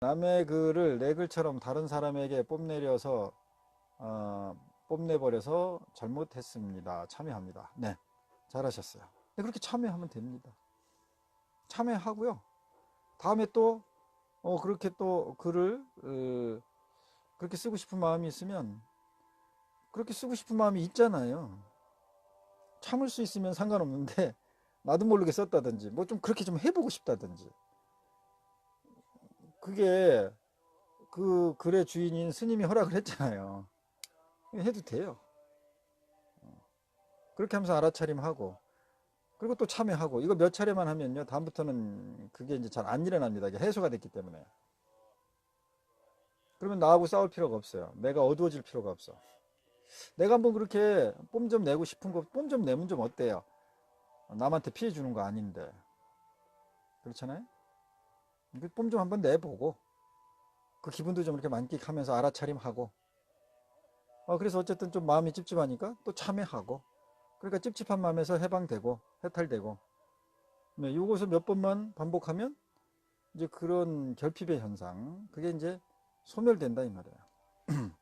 남의 글을 내 글처럼 다른 사람에게 뽐내려서 어, 뽐내버려서 잘못했습니다. 참여합니다. 네, 잘하셨어요. 네, 그렇게 참여하면 됩니다. 참여하고요. 다음에 또 어, 그렇게 또 글을 어, 그렇게 쓰고 싶은 마음이 있으면 그렇게 쓰고 싶은 마음이 있잖아요. 참을 수 있으면 상관없는데 나도 모르게 썼다든지 뭐 좀 그렇게 좀 해보고 싶다든지 그게 그 글의 주인인 스님이 허락을 했잖아요. 해도 돼요. 어. 그렇게 하면서 알아차림하고 그리고 또 참여하고 이거 몇 차례만 하면요 다음부터는 그게 이제 잘 안 일어납니다. 이게 해소가 됐기 때문에. 그러면 나하고 싸울 필요가 없어요. 내가 어두워질 필요가 없어. 내가 한번 그렇게 뽐 좀 내고 싶은 거 뽐 좀 내면 좀 어때요? 남한테 피해 주는 거 아닌데. 그렇잖아요? 뽐 좀 한번 내보고 그 기분도 좀 이렇게 만끽하면서 알아차림하고. 어, 그래서 어쨌든 좀 마음이 찝찝하니까 또 참여하고. 그러니까 찝찝한 마음에서 해방되고 해탈되고. 네, 요것을 몇 번만 반복하면 이제 그런 결핍의 현상 그게 이제 소멸된다 이 말이에요